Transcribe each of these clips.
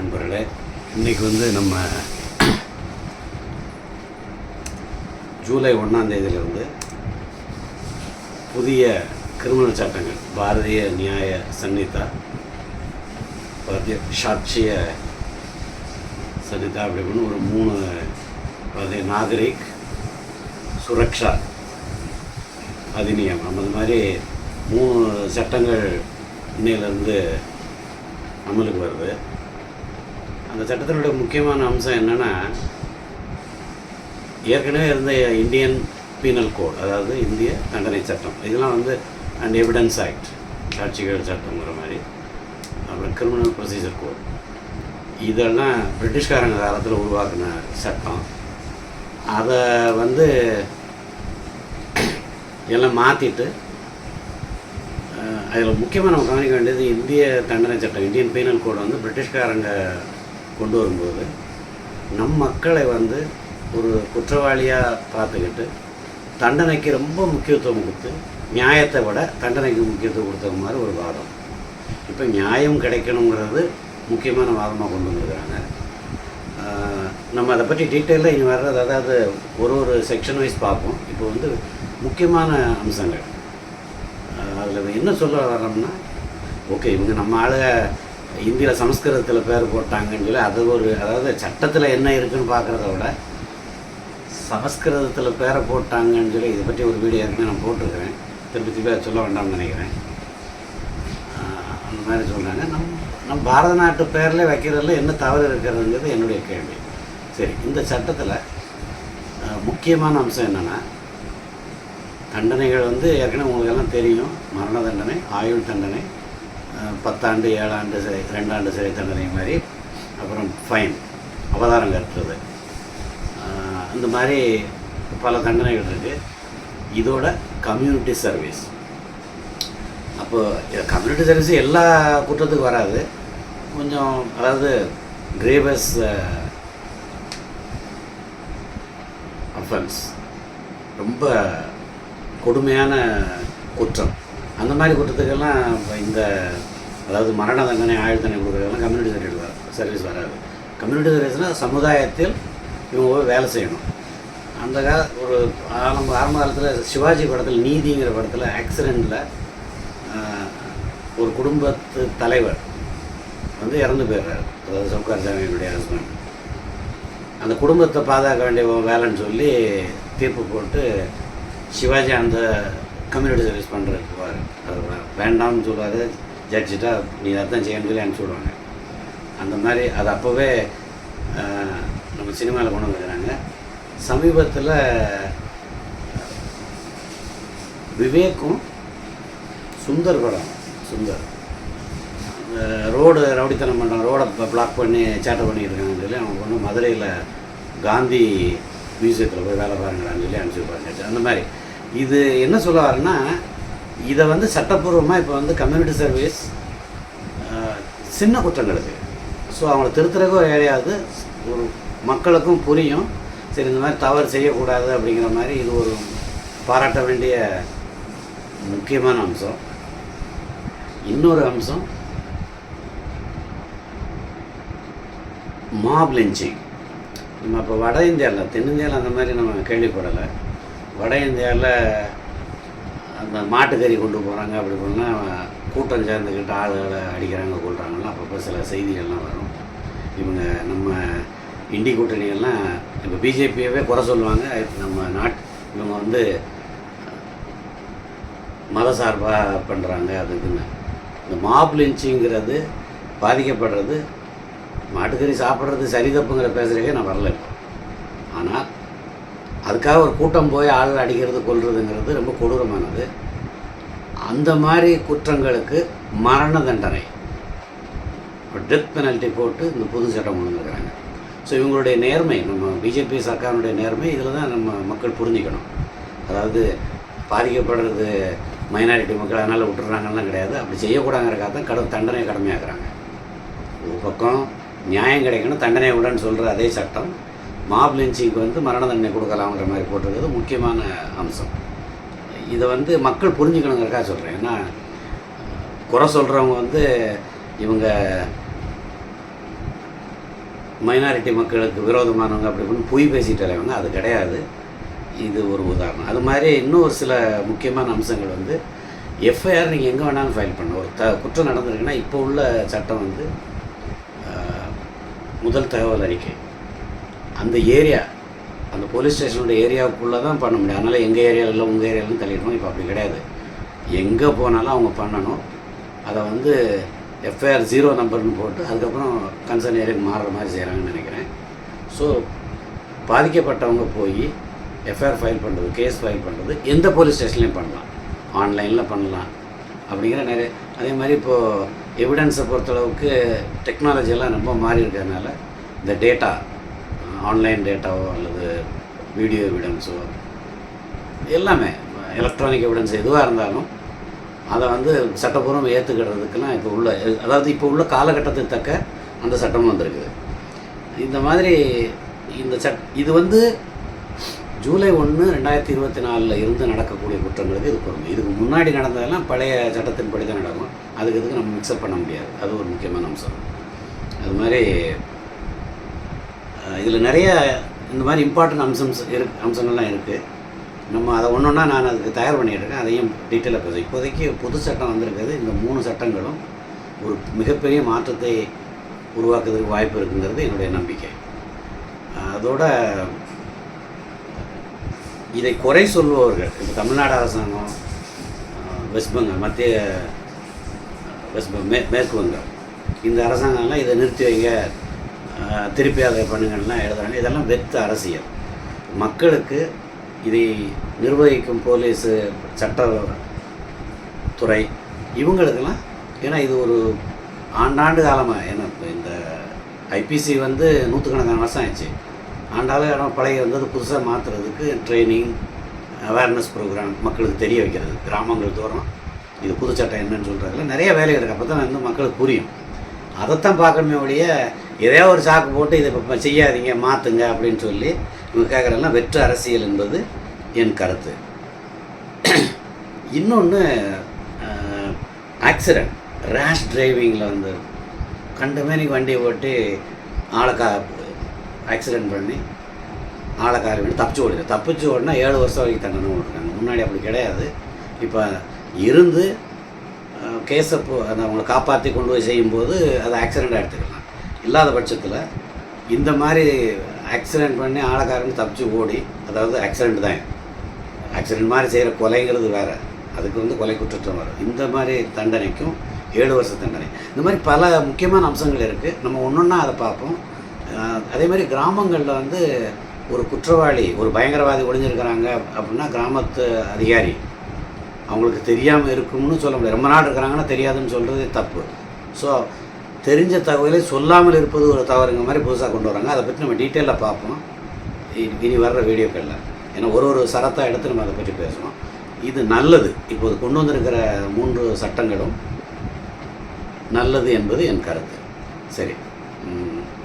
நண்பர்களே இன்றைக்கி வந்து நம்ம ஜூலை ஒன்றாம் தேதியிலிருந்து புதிய கிரிமினல் சட்டங்கள் பாரதிய நியாய சன்னிதா பாரதிய சாட்சிய சன்னிதா அப்படி ஒரு மூணு பாரதிய நாகரிக் சுரக்ஷா அதிநியம் அந்த மாதிரி மூணு சட்டங்கள் இன்னையிலேருந்து அமலுக்கு வருது. அந்த சட்டத்தினுடைய முக்கியமான அம்சம் என்னென்னா ஏற்கனவே இருந்த இந்தியன் பீனல் கோட் அதாவது இந்திய தண்டனை சட்டம். இதெல்லாம் வந்து அண்ட் எவிடன்ஸ் ஆக்ட் சாட்சிகள் சட்டங்கிற மாதிரி. அப்புறம் கிரிமினல் ப்ரொசீஜர் கோட் இதெல்லாம் பிரிட்டிஷ்காரங்க காலத்தில் உருவாக்கின சட்டம். அதை வந்து எல்லாம் மாற்றிட்டு அதில் முக்கியமாக நம்ம கவனிக்க வேண்டியது இந்திய தண்டனை சட்டம் இந்தியன் பீனல் கோட் வந்து பிரிட்டிஷ்காரங்க கொண்டு வரும்போது நம் மக்களை வந்து ஒரு குற்றவாளியாக பார்த்துக்கிட்டு தண்டனைக்கு ரொம்ப முக்கியத்துவம் கொடுத்து நியாயத்தை விட தண்டனைக்கு முக்கியத்துவம் கொடுத்த மாதிரி ஒரு வாதம். இப்போ நியாயம் கிடைக்கணுங்கிறது முக்கியமான வாதமாக கொண்டு வந்துருக்கிறாங்க. நம்ம அதை பற்றி டீட்டெயிலாக இனி வர்றது அதாவது ஒரு ஒரு செக்ஷன் வைஸ் பார்ப்போம். இப்போ வந்து முக்கியமான அம்சங்கள். அதில் என்ன சொல்ல வரோம்னா ஓகே இவங்க நம்ம ஆளுக இந்தியில் சமஸ்கிருதத்தில் பேர் போட்டாங்கன்னு சொல்லி அது ஒரு அதாவது சட்டத்தில் என்ன இருக்குன்னு பார்க்குறத விட சமஸ்கிருதத்தில் பேரை போட்டாங்கன்னு சொல்லி இதை பற்றி ஒரு வீடியோ ஏற்கனவே நான் போட்டிருக்கிறேன். திருப்பி திருப்பி அதை சொல்ல வேண்டாம்னு நினைக்கிறேன். அந்த மாதிரி சொல்கிறாங்க நம் நம் பாரத நாட்டு பேரில் வைக்கிறதுல என்ன தவறு இருக்கிறதுங்கிறது என்னுடைய கேள்வி. சரி இந்த சட்டத்தில் முக்கியமான அம்சம் என்னென்னா தண்டனைகள் வந்து ஏற்கனவே உங்களுக்கு எல்லாம் தெரியும். மரண தண்டனை ஆயுள் தண்டனை பத்தாண்டு ஏழாண்டு சிறை ரெண்டாண்டு சிறை தண்டனை மாதிரி அப்புறம் ஃபைன் அவதாரம் கட்டுறது அந்த இந்த மாதிரி பல தண்டனைகள் இருக்குது இதோட கம்யூனிட்டி சர்வீஸ் அப்போது கம்யூனிட்டி சர்வீஸ் எல்லா குற்றத்துக்கும் வராது. கொஞ்சம் அதாவது கிரேவஸ் அஃபென்ஸ் ரொம்ப கொடுமையான குற்றம். அந்த மாதிரி குற்றத்துக்கெல்லாம் இந்த அதாவது மரண தண்டனை ஆயுள் தண்டனை கொடுக்குறதுலாம் கம்யூனிட்டி சர்வீஸ் வர சர்வீஸ் வராது. கம்யூனிட்டி சர்வீஸ்னால் சமுதாயத்தில் இவங்க போய் வேலை செய்யணும். அந்த கால ஒரு ஆரம்ப ஆரம்ப காலத்தில் சிவாஜி படத்தில் நீதிங்கிற படத்தில் ஆக்சிடெண்ட்டில் ஒரு குடும்பத்து தலைவர் வந்து இறந்து போயிடுறாரு. அதாவது சவுகார் சாமியினுடைய ஹஸ்பண்ட் அந்த குடும்பத்தை பாதுகாக்க வேண்டிய வேலைன்னு சொல்லி தீர்ப்பு போட்டு சிவாஜி அந்த கம்யூனிட்டி சர்வீஸ் பண்ணுறதுக்கு பார். அது வேண்டாம்னு சொல்லாத ஜட்ஜிட்டாக நீ அதான் செய்யணும்னு சொல்லி அனுப்பிச்சி அந்த மாதிரி அது அப்போவே நம்ம சினிமாவில் கொண்டு வந்துக்கிறாங்க. சமீபத்தில் விவேக்கும் சுந்தர் படம் சுந்தர். ரோடு ரவுடித்தனம் பண்ணுறான் ரோடை பிளாக் பண்ணி சேட்டை பண்ணிட்டு இருக்காங்கன்னு சொல்லி அவங்க ஒன்று மதுரையில் காந்தி மியூசியத்தில் போய் வேலை பாருங்களான்னு சொல்லி அனுப்பிச்சி அந்த மாதிரி. இது என்ன சொல்ல வரேன்னா இதை வந்து சட்டப்பூர்வமாக இப்போ வந்து கம்யூனிட்டி சர்வீஸ் சின்ன குற்றங்களுக்கு. ஸோ அவங்கள திருத்துறக்கோ கிடையாது ஒரு மக்களுக்கும் புரியும். சரி இந்த மாதிரி தவறு செய்யக்கூடாது அப்படிங்கிற மாதிரி இது ஒரு பாராட்ட வேண்டிய முக்கியமான அம்சம். இன்னொரு அம்சம் மாப் லிஞ்சிங் நம்ம இப்போ வட இந்தியாவில் தென்னிந்தியாவில் அந்த மாதிரி நம்ம கேள்விப்படலை. வட இந்தியாவில் அந்த மாட்டுக்கறி கொண்டு போகிறாங்க அப்படி பண்ணால் கூட்டம் சேர்ந்துக்கிட்டு ஆளுகளை அடிக்கிறாங்க கொள்கிறாங்கலாம் அப்பப்போ சில செய்திகள்லாம் வரும். இவங்க நம்ம இண்டி கூட்டணிகள்லாம் இப்போ பிஜேபியவே குறை சொல்லுவாங்க. நம்ம நாட் இவங்க வந்து மத சார்பாக பண்ணுறாங்க அது இதுன்னு. இந்த மாப் லிஞ்சிங்கிறது பாதிக்கப்படுறது மாட்டுக்கறி சாப்பிட்றது சரி தப்புங்கிற பேசுகிறக்கே நான் வரல இப்போ. ஆனால் அதுக்காக ஒரு கூட்டம் போய் ஆள் அடிக்கிறது கொள்றதுங்கிறது ரொம்ப கொடூரமானது. அந்த மாதிரி குற்றங்களுக்கு மரண தண்டனை. டெத் பெனல்ட்டி போட்டு இந்த புது சட்டம் கொண்டு வந்துருக்காங்க ஸோ இவங்களுடைய நேர்மை நம்ம பிஜேபி சர்க்காருடைய நேர்மை இதில் தான் நம்ம மக்கள் புரிஞ்சிக்கணும். அதாவது பாதிக்கப்படுறது மைனாரிட்டி மக்கள் அதனால் விட்டுறாங்கலாம் கிடையாது. அப்படி செய்யக்கூடாங்கிறக்காக தான் கடும் தண்டனை கடமையாக்குறாங்க. ஒரு பக்கம் நியாயம் கிடைக்கணும் தண்டனை விடன்னு சொல்கிற அதே சட்டம். மாப் லிஞ்சிங்க்கு வந்து மரண தண்டனை கொடுக்கலாங்கிற மாதிரி போட்டிருக்கிறது முக்கியமான அம்சம். இதை வந்து மக்கள் புரிஞ்சுக்கணுங்கிறக்காக சொல்கிறேன் ஏன்னா குறை சொல்கிறவங்க வந்து இவங்க மைனாரிட்டி மக்களுக்கு விரோதமானவங்க அப்படி இப்படின்னு பொய் பேசிட்டு அலைவங்க அது கிடையாது. இது ஒரு உதாரணம். அது மாதிரி இன்னும் ஒரு சில முக்கியமான அம்சங்கள் வந்து எஃப்ஐஆர் நீங்கள் எங்கே வேணாலும் ஃபைல் பண்ணணும் ஒரு த குற்றம் நடந்திருக்குன்னா இப்போ உள்ள சட்டம் வந்து முதல் தகவல் அறிக்கை. அந்த ஏரியா அந்த போலீஸ் ஸ்டேஷனோட ஏரியாவுக்குள்ளே தான் பண்ண முடியும். அதனால் எங்கள் ஏரியாவில் இல்லை உங்கள் ஏரியாவிலும் தள்ளிடணும். இப்போ அப்படி கிடையாது. எங்கே போனாலும் அவங்க பண்ணணும். அதை வந்து எஃப்ஐஆர் ஜீரோ நம்பர்னு போட்டு அதுக்கப்புறம் கன்சர்ன் ஏரியாவுக்கு மாறுற மாதிரி செய்கிறாங்கன்னு நினைக்கிறேன். ஸோ பாதிக்கப்பட்டவங்க போய் எஃப்ஐஆர் ஃபைல் பண்ணுறது கேஸ் ஃபைல் பண்ணுறது எந்த போலீஸ் ஸ்டேஷன்லையும் பண்ணலாம். ஆன்லைனில் பண்ணலாம். அப்படிங்கிற நிறைய அதே மாதிரி இப்போது எவிடன்ஸை பொறுத்தளவுக்கு டெக்னாலஜியெல்லாம் ரொம்ப மாறி இருக்கிறதுனால இந்த டேட்டா ஆன்லைன் டேட்டாவோ அல்லது வீடியோ எவிடன்ஸோ எல்லாமே எலக்ட்ரானிக் எவிடன்ஸ் எதுவாக இருந்தாலும் அதை வந்து சட்டப்பூர்வம் ஏற்றுக்கிறதுக்கெல்லாம் இப்போ உள்ள அதாவது இப்போ உள்ள காலகட்டத்துக்கு தக்க அந்த சட்டமும் வந்திருக்குது. இந்த மாதிரி இந்த சட் இது வந்து ஜூலை ஒன்று ரெண்டாயிரத்தி இருபத்தி நாலில் இருந்து நடக்கக்கூடிய குற்றங்களுக்கு இது பொருந்தும். இதுக்கு முன்னாடி நடந்ததெல்லாம் பழைய சட்டத்தின்படி தான் நடக்கும். அதுக்கு இதுக்கு நம்ம மிக்சப் பண்ண முடியாது. அது ஒரு முக்கியமான அம்சம். அது மாதிரி இதில் நிறைய இந்த மாதிரி இம்பார்ட்டன்ட் அம்சம்ஸ் இரு அம்சங்கள்லாம் இருக்குது நம்ம அதை ஒன்று ஒன்றா நான் அதுக்கு தயார் பண்ணிகிட்ருக்கேன் இருக்கேன் அதையும் டீட்டெயிலாக பேசுவேன் இப்போதைக்கு புது சட்டம் வந்திருக்கிறது இந்த மூணு சட்டங்களும் ஒரு மிகப்பெரிய மாற்றத்தை உருவாக்குறதுக்கு வாய்ப்பு இருக்குங்கிறது என்னுடைய நம்பிக்கை. அதோட இதை குறை சொல்பவர்கள் இப்போ தமிழ்நாடு அரசாங்கம் வெஸ்ட் பெங்கால் மத்திய வெஸ்ட் மே மேற்கு வங்கம் இந்த அரசாங்கம்லாம் இதை நிறுத்தி வைங்க. திருப்பி அதை பண்ணுங்கள்லாம் எழுதுறாங்க. இதெல்லாம் வெத்து அரசியல். மக்களுக்கு இதை நிர்வகிக்கும் போலீஸு சட்ட துறை இவங்களுக்கெல்லாம் ஏன்னா இது ஒரு ஆண்டாண்டு காலமாக ஏன்னா இந்த ஐபிசி வந்து நூற்றுக்கணக்கான வருஷம் ஆயிடுச்சு. ஆண்டாலும் இடம் பழைய வந்தது புதுசாக மாற்றுறதுக்கு ட்ரைனிங் அவேர்னஸ் ப்ரோக்ராம் மக்களுக்கு தெரிய வைக்கிறது. கிராமங்கள் தோறும் இது புது சட்டம் என்னன்னு சொல்கிறதுல நிறைய வேலைகள் இருக்குது அப்போ தான் வந்து மக்களுக்கு புரியும். அதைத்தான் பார்க்கணுமே ஒழிய எதையோ ஒரு சாக்கு போட்டு இதை இப்போ செய்யாதீங்க மாற்றுங்க அப்படின்னு சொல்லி இவங்க கேட்குறதெல்லாம் வெற்று அரசியல் என்பது என் கருத்து. இன்னொன்று ஆக்சிடெண்ட் ரேஷ் டிரைவிங்கில் வந்து கண்டமேனிக்கு வண்டியை ஓட்டி ஆளை கா ஆக்சிடெண்ட் பண்ணி ஆளை காரி பண்ணி தப்பிச்சு ஓடுது தப்பிச்சு ஓடினா ஏழு வருஷம் வரைக்கும் தண்டனை ஓடுறாங்க முன்னாடி அப்படி கிடையாது. இப்போ இருந்து கேஸை அந்த அவங்கள காப்பாற்றி கொண்டு போய் செய்யும்போது அது ஆக்சிடெண்ட்டாக எடுத்துக்கலாம். இல்லாத பட்சத்தில் இந்த மாதிரி ஆக்சிடெண்ட் பண்ணி ஆளக்காரங்க தப்பிச்சு ஓடி அதாவது ஆக்சிடெண்ட் தான் ஆக்சிடெண்ட் மாதிரி செய்கிற கொலைங்கிறது வேறு. அதுக்கு வந்து கொலை குற்றம் வரும். இந்த மாதிரி தண்டனைக்கும் ஏழு வருஷ தண்டனை. இந்த மாதிரி பல முக்கியமான அம்சங்கள் இருக்குது நம்ம ஒன்று ஒன்றா அதை பார்ப்போம். அதே மாதிரி கிராமங்களில் வந்து ஒரு குற்றவாளி ஒரு பயங்கரவாதி ஒளிஞ்சிருக்கிறாங்க அப்படின்னா கிராமத்து அதிகாரி அவங்களுக்கு தெரியாமல் இருக்கும்னு சொல்ல முடியாது. ரொம்ப நாள் இருக்கிறாங்கன்னா தெரியாதுன்னு சொல்கிறது தப்பு. ஸோ தெரிஞ்ச தகவலை சொல்லாமல் இருப்பது ஒரு தவறுங்க மாதிரி புதுசாக கொண்டு வராங்க. அதை பற்றி நம்ம டீட்டெயிலாக பார்ப்போம். இனி வர்ற வீடியோக்களில். ஏன்னா ஒரு ஒரு சரத்தை எடுத்து நம்ம அதை பற்றி பேசுவோம் இது நல்லது. இப்போது கொண்டு வந்திருக்கிற மூன்று சட்டங்களும் நல்லது என்பது என் கருத்து. சரி.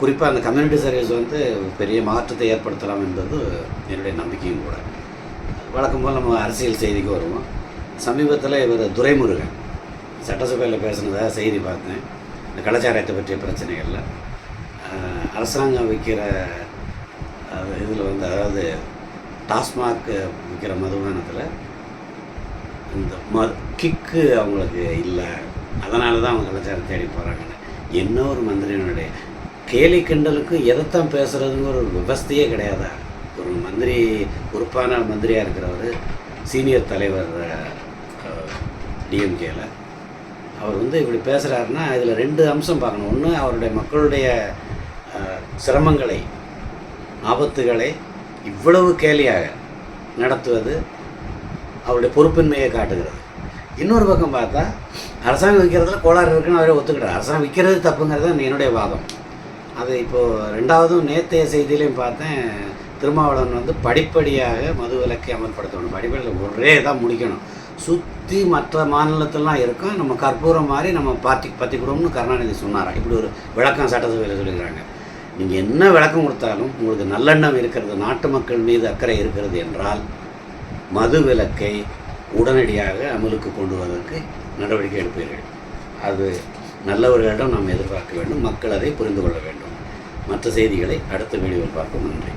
குறிப்பாக அந்த கம்யூனிட்டி சர்வீஸ் வந்து பெரிய மாற்றத்தை ஏற்படுத்தலாம் என்பது என்னுடைய நம்பிக்கையும் கூட. வழக்கம் போல் நம்ம அரசியல் செய்திக்கு வருவோம். சமீபத்தில் இவர் துரைமுருகன். சட்டசபையில் பேசுனதாக செய்தி பார்த்தேன். இந்த கலாச்சாரத்தை பற்றிய பிரச்சனைகளில். அரசாங்கம் விற்கிற இதில் வந்து அதாவது டாஸ்மாக் விற்கிற மதுபானத்தில் இந்த ம கிக்கு அவங்களுக்கு இல்லை. அதனால தான் அவங்க கலாச்சாரம் தேடி போகிறாங்கன்னு என்ன ஒரு மந்திரியினுடைய கேலி கிண்டலுக்கு எதைத்தான் பேசுகிறதுங்கிற ஒரு விவஸ்தையே கிடையாதா? ஒரு மந்திரி பொறுப்பான மந்திரியாக இருக்கிறவர் சீனியர் தலைவர் டிஎம்கேல அவர் வந்து இப்படி பேசுகிறாருன்னா இதில் ரெண்டு அம்சம் பார்க்கணும். ஒன்று அவருடைய மக்களுடைய சிரமங்களை ஆபத்துகளை இவ்வளவு கேலியாக நடத்துவது அவருடைய பொறுப்பின்மையை காட்டுகிறது. இன்னொரு பக்கம் பார்த்தா அரசாங்கம் விற்கிறதுல கோளாறு இருக்குன்னு அவரே ஒத்துக்கிட்டார். அரசாங்கம் விற்கிறது தப்புங்கிறது தான் என்னுடைய வாதம். அது இப்போது ரெண்டாவதும் நேத்தைய செய்தியிலையும் பார்த்தேன். திருமாவளவன் வந்து படிப்படியாக மது விலக்கை அமல்படுத்தணும். படிப்படியில் ஒரே தான் முடிக்கணும். சுற்றி மற்ற மாநிலத்திலாம் இருக்கும் நம்ம கற்பூரம் மாதிரி நம்ம பார்ட்டி பற்றிக்கிறோம்னு கருணாநிதி சொன்னாராம் இப்படி ஒரு விளக்கம் சட்டசபையில் சொல்லிக்கிறாங்க. நீங்கள் என்ன விளக்கம் கொடுத்தாலும் உங்களுக்கு நல்லெண்ணம் இருக்கிறது நாட்டு மக்கள் மீது அக்கறை இருக்கிறது என்றால் மது விலக்கை உடனடியாக அமலுக்கு கொண்டு வருவதற்கு நடவடிக்கை எடுப்பீர்கள். அது நல்லவர்களிடம் நாம் எதிர்பார்க்க வேண்டும் மக்கள் அதை புரிந்து கொள்ள வேண்டும். மற்ற மற்ற செய்திகளை அடுத்த வீடியோவில் பார்ப்போம். நன்றி.